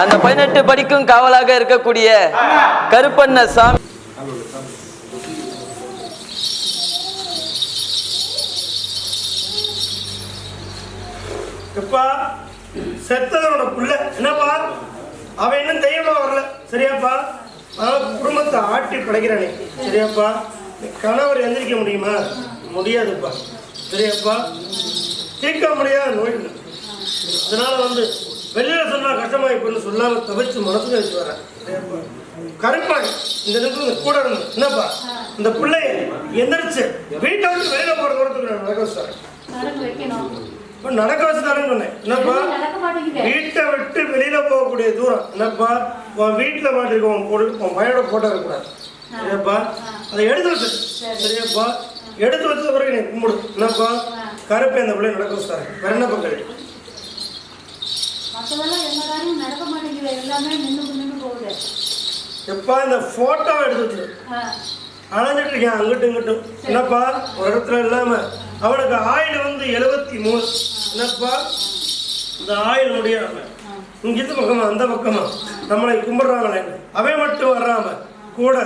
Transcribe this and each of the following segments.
அந்த பதினெட்டு படிக்கும் காவலாக இருக்கக்கூடிய கருப்பண்ண சாமி. எப்பா செத்ததனோட புள்ள. என்னப்பா? அவன் இன்னும் தெய்வமா வரல. சரியாப்பா? அவன் குடும்பத்தை ஆட்டி படைக்கிறானே. சரியாப்பா? கணவர் எந்திரிக்க முடியுமா? முடியாதுப்பா. சரியாப்பா? தீர்க்க முடியாத நோய். அதனால வந்து வெளியில சொன்னா கஷ்டமாயி போன்னு சொல்லாம தவிர்த்து மனசுல வச்சு வரேன் கருப்பாய் இந்த நிமிஷம் கூட இருந்து என்னப்பா? இந்த பிள்ளைய எந்திரிச்சு வீட்டை விட்டு வெளியில போற தூரத்துக்கு நான் நடக்க வச்சுறேன் நடக்க வைக்கணும். இப்ப நடக்க வச்சு தரேன்னு சொன்னேன். என்னப்பா? வீட்டை விட்டு வெளியில போகக்கூடிய தூரம். என்னப்பா? உன் வீட்டுல மாட்டிருக்க உன் பொருள் உன் பையனோட போட்டோ இருக்கக்கூடாது சரியாப்பா? அதை எடுத்து வச்சு. சரியாப்பா? எடுத்து வச்ச பிறகு நீ கும்பிடு. என்னப்பா? கருப்பை அந்த பிள்ளை நடக்க வச்சு தரேன் வேற என்ன பக்கம் மற்றதெல்லாம் எந்த காரியமும் நடக்க மாட்டேங்குது. எல்லாமே நின்று நின்று போகுது. எப்பா இந்த போட்டோவை எடுத்து வச்சிரு ஆ, அலைஞ்சிட்டு இருக்கேன். அங்கிட்டும் இங்கிட்டும். என்னப்பா ஒரு இடத்துல இல்லாம. அவனுக்கு ஆயுள் வந்து எழுபத்தி மூணு என்னப்பா? இந்த ஆயுள் முடியாம. இங்க இந்த பக்கமா அந்த பக்கமா. நம்மளை கும்பிடுறாங்களே. அவன் மட்டும் வர்றாம. கூட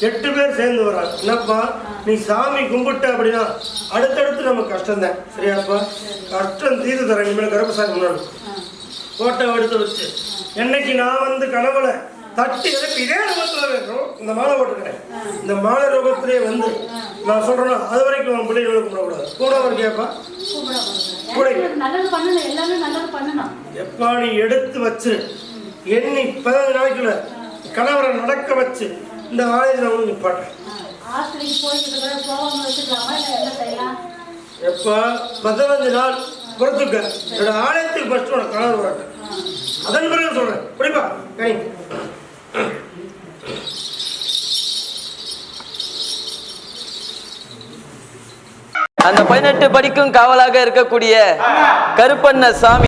எட்டு பேர் சேர்ந்து வர்றாங்க. என்னப்பா? நீ சாமி கும்பிட்ட அப்படின்னா அடுத்தடுத்து நமக்கு கஷ்டம் தான் சரியாப்பா கஷ்டம் தீர்த்து தரேன். இனிமேல் கருப்பசாமி முன்னாடி. போட்டோ எடுத்து வச்சு. என்னைக்கு நான் வந்து கனவுல தட்டி எழுப்பி இதே ரூபத்துல இருக்கணும் இந்த மாலை போட்டுக்கிறேன் இந்த மாலை ரூபத்திலே வந்து நான் சொல்றேன் அது வரைக்கும் உன் பிள்ளைகளை கும்பிடக்கூடாது கூட கேட்பா கூப்பிட போகுது. கூட. எப்பா நீ எடுத்து வச்சு எண்ணி பதினஞ்சு நாளைக்குள்ள கணவரை நடக்க வச்சு இந்த ஆலயத்தில் நிப்பாட்டேன் இல்லை என்ன செய்யலாம்? எப்பா பதினஞ்சு நாள் பொறுத்துக்க என்னோட ஆலயத்துக்கு ஃபர்ஸ்ட் உனக்கு கணவர் வரட்டும் அதன் பிறகு சொல்றேன். புரியுமா கனி அந்த பதினெட்டு படிக்கும் காவலாக இருக்கக்கூடிய கருப்பண்ண சாமி